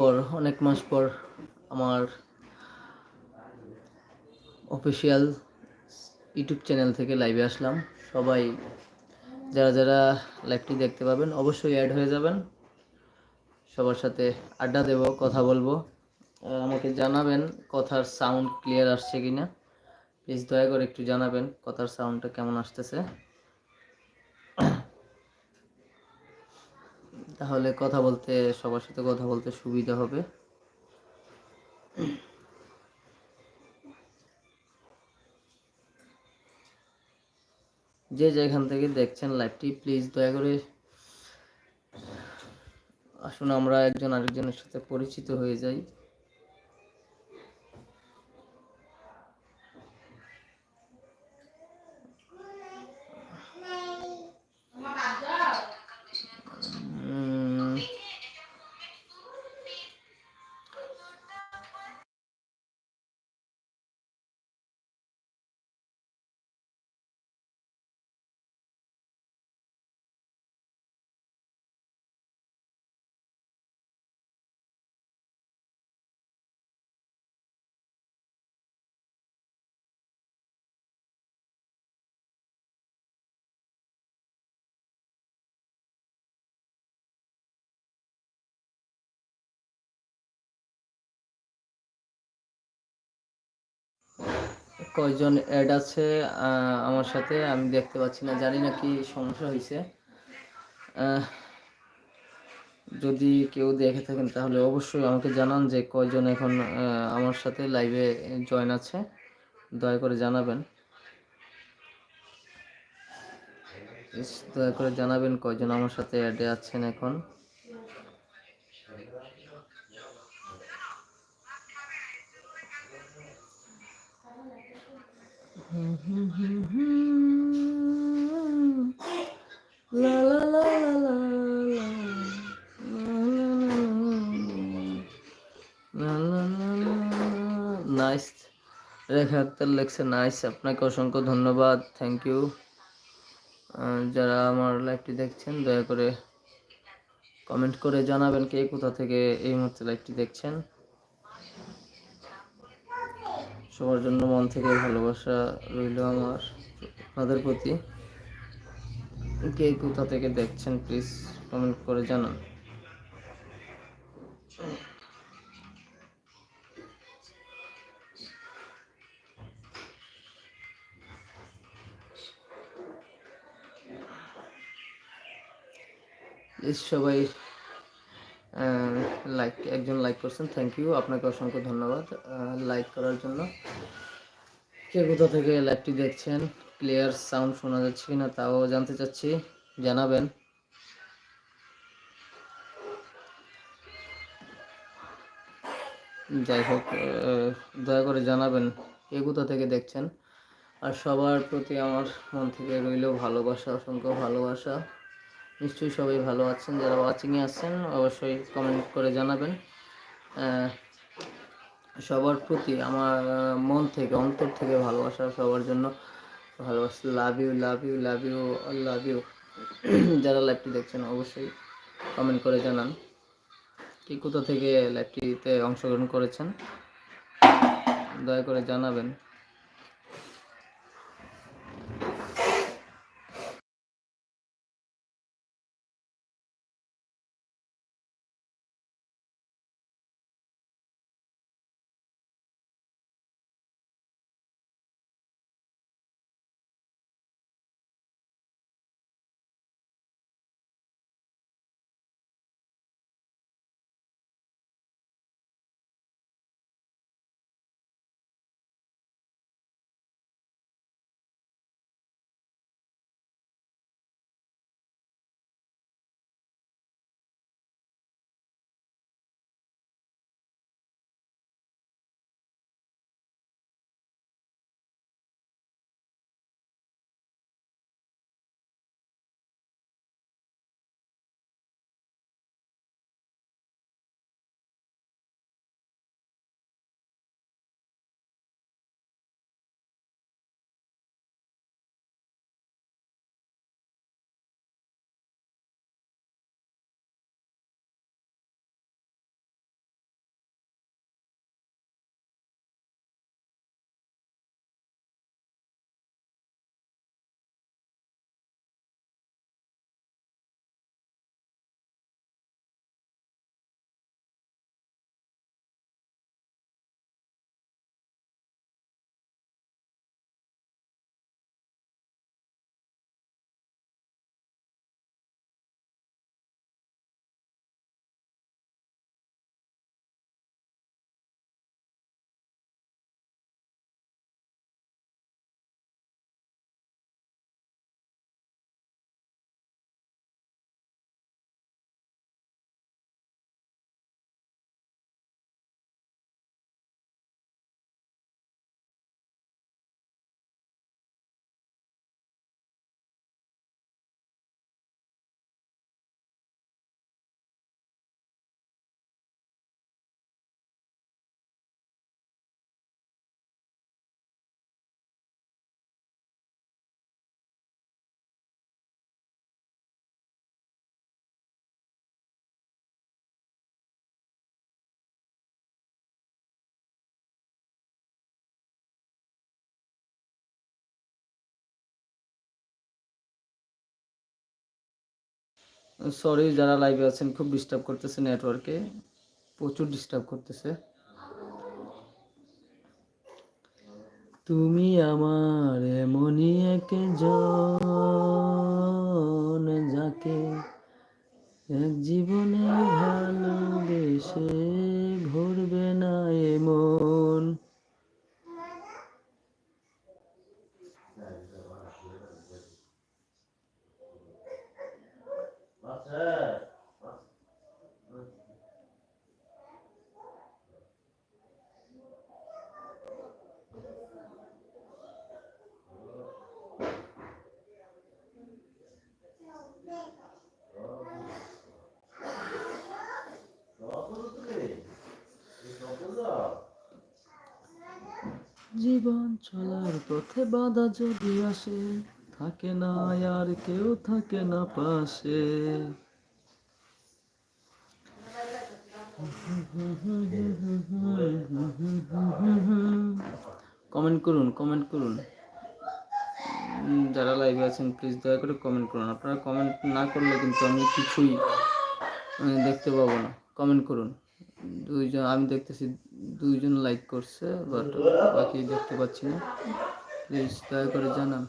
পর, অনেক মাস পর আমার অফিসিয়াল ইউটিউব চ্যানেল থেকে লাইভে আসলাম। সবাই যারা যারা লাইভটি দেখতে পাবেন, অবশ্যই অ্যাড হয়ে যাবেন। সবার সাথে আড্ডা দেব, কথা বলব। আমাকে জানাবেন কথার সাউন্ড ক্লিয়ার আসছে কিনা। প্লিজ দয়া করে একটু জানাবেন কথার সাউন্ডটা কেমন আসতেছে। তাহলে কথা বলতে, সবার সাথে কথা বলতে সুবিধা হবে। যে যেখান থেকে দেখছেন লাইভটি প্লিজ দয়া করে আসুন, আমরা একজন আরেকজনের সাথে পরিচিত হয়ে যাই। কয়জন অ্যাড আছে আমার সাথে আমি দেখতে পাচ্ছি না, জানি না কি সমস্যা হয়েছে যদি কেউ দেখে থাকেন তাহলে অবশ্যই আমাকে জানান যে কয়জন এখন আমার সাথে লাইভে জয়েন আছে। দয়া করে জানাবেন। দয়া করে জানাবেন কয়জন আমার সাথে অ্যাডে আছেন এখন। লা লা লা লা লা। নাইস রেখা আক্তার লেখছে নাইস আপনাকে অসংখ্য ধন্যবাদ. থ্যাংক ইউ যারা আমার লাইভটি দেখছেন, দয়া করে কমেন্ট করে জানাবেন কে কোথা থেকে এই মুহূর্তে লাইভটি দেখছেন। সবার জন্য মন থেকে ভালোবাসা রইল আমার, আপনাদের প্রতি। কে কোথা থেকে দেখছেন প্লিজ কমেন্ট করে জানান। সবাই লাইক একজন লাইক করছেন থ্যাংক ইউ আপনাকে অসংখ্য ধন্যবাদ। লাইক করার জন্য। কে কোথা থেকে লাইভটি দেখছেন? ক্লিয়ার সাউন্ড শোনা যাচ্ছে কিনা তাও জানতে চাচ্ছি, জানাবেন। যাই হোক দয়া করে জানাবেন কে কোথা থেকে দেখছেন। আর সবার প্রতি আমার মন থেকে রইল ভালোবাসা, অসংখ্য ভালোবাসা। নিশ্চয়ই সবাই ভালো আছেন, যারা ওয়াচিংয়ে আছেন, অবশ্যই কমেন্ট করে জানাবেন। সবার প্রতি আমার মন থেকে, অন্তর থেকে ভালোবাসা, সবার জন্য ভালোবাসা। Love you love you love you love you যারা লাইভটি দেখছেন, অবশ্যই কমেন্ট করে জানান কি কোথা থেকে লাইভটিতে অংশগ্রহণ করেছেন। দয়া করে জানাবেন। সরি, যারা লাইভে আছেন, খুব ডিস্টার্ব করতেছে নেটওয়ার্কে প্রচুর ডিস্টার্ব করতেছে। তুমি আমার এমনই একজন যাকে এক জীবনে ভালোবেসে ভরবে না এমন জীবন চলার পথে বাধা যদি আসে থাকে না আর কেউ থাকে না পাশে। কমেন্ট করুন কমেন্ট করুন। যারা লাইভে আছেন প্লিজ দয়া করে কমেন্ট করুন। আপনারা কমেন্ট না করলে কিন্তু আমি কিছুই আহ, দেখতে পাবো না। কমেন্ট করুন। দুইজন, আমি দেখতেছি দুইজন লাইক করছে বাট বাকি দেখতে পাচ্ছি না। প্লিজ দয়া করে জানান।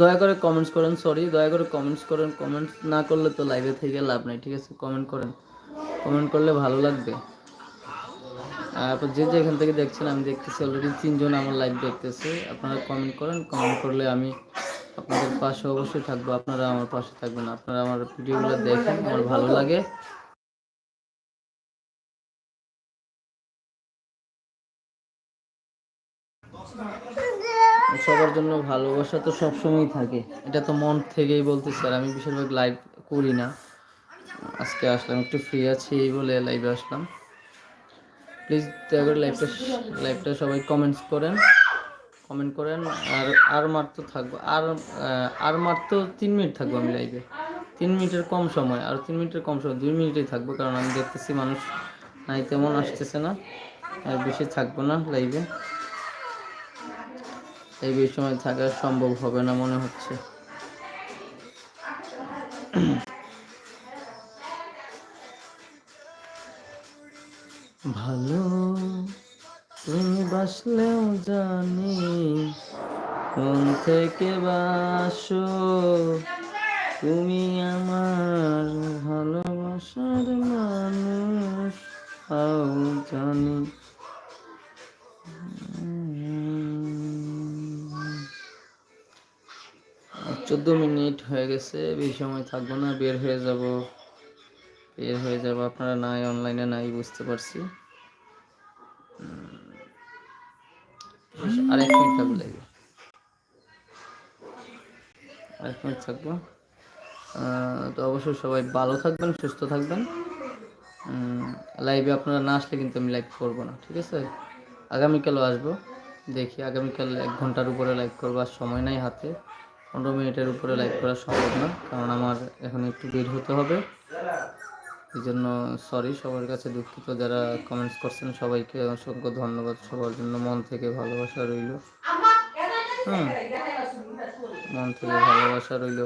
দয়া করে কমেন্টস করেন সরি দয়া করে কমেন্টস করেন কমেন্টস না করলে তো লাইভে থেকে লাভ নাই, ঠিক আছে? কমেন্ট করেন। কমেন্ট করলে ভালো লাগবে। তারপর যে যেখান থেকে দেখছেন, আমি দেখতেছি অলরেডি তিনজন আমার লাইভ দেখতেছে। আপনারা কমেন্ট করেন কমেন্ট করলে আমি আপনাদের পাশে অবশ্যই থাকব। আপনারা আমার পাশে থাকবেন আপনারা আমার ভিডিওগুলো দেখেন, আমার ভালো লাগে। সবার জন্য ভালোবাসা তো সবসময়ই থাকে। এটা তো মন থেকেই বলতেছি, আর আমি বেশিরভাগ লাইভ করি না। আজকে আসলাম, একটু ফ্রি আছি এই বলে লাইভে আসলাম। প্লিজ দয়া করে লাইভটা লাইভটা সবাই কমেন্টস করেন। কমেন্ট করেন, আর আর মাত্র থাকব। আর আর মাত্র তিন মিনিট থাকব আমি লাইভে তিন মিনিটের কম সময়, আর তিন মিনিটের কম সময়, দুই মিনিটেই থাকব, কারণ আমি দেখতেছি মানুষ নাই তেমন আসতেছে না, আর বেশি থাকব না লাইভে এই সময় থাকা সম্ভব হবে না মনে হচ্ছে। ভালো, তুমি বাসলেও জানি মন থেকে বাসো? তুমি আমার ভালোবাসার মানুষ, আও জানি। চোদ্দ মিনিট হয়ে গেছে, বেশি সময় থাকব না, বের হয়ে যাব। বের হয়ে যাব, আপনারা নাই অনলাইনে নাই, বুঝতে পারছি। আর এক মিনিট থাকব লাগবে আর এক মিনিট থাকব। তো অবশ্যই সবাই ভালো থাকবেন, সুস্থ থাকবেন। লাইভে আপনারা না আসলে কিন্তু আমি লাইভ করব না, ঠিক আছে? আগামীকালও আসব, দেখি আগামীকাল এক ঘণ্টার উপরে লাইভ করব, আর সময় নাই হাতে। পনেরো মিনিটের উপরে লাইভ করা সম্ভব না, কারণ আমার এখন একটু বের হতে হবে। এই জন্য সরি সবার কাছে দুঃখিত যারা কমেন্টস করছেন, সবাইকে অসংখ্য ধন্যবাদ। সবার জন্য মন থেকে ভালোবাসা রইল। হুম, মন থেকে ভালোবাসা রইল।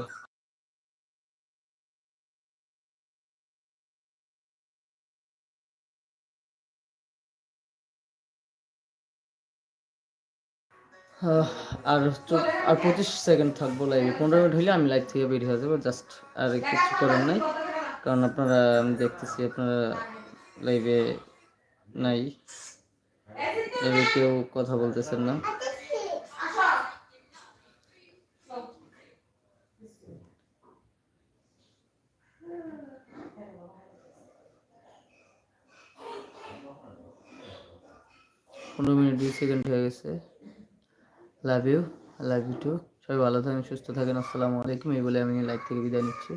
আর আর পঁচিশ সেকেন্ড থাকব লাইভে পনেরো মিনিট হইলে আমি লাইভ থেকে বেরিয়ে যাব জাস্ট আর কিছু করার নাই। কারণ আপনারা আমি দেখতেছি, আপনারা লাইভে নাই। লাইভে কেউ কথা বলতেছেন না। পনেরো মিনিট দুই সেকেন্ড হয়ে গেছে। Love you love you too সবাই ভালো থাকেন, সুস্থ থাকেন। আসসালামু আলাইকুম। এই বলে আমি লাইভ থেকে বিদায় নিচ্ছি।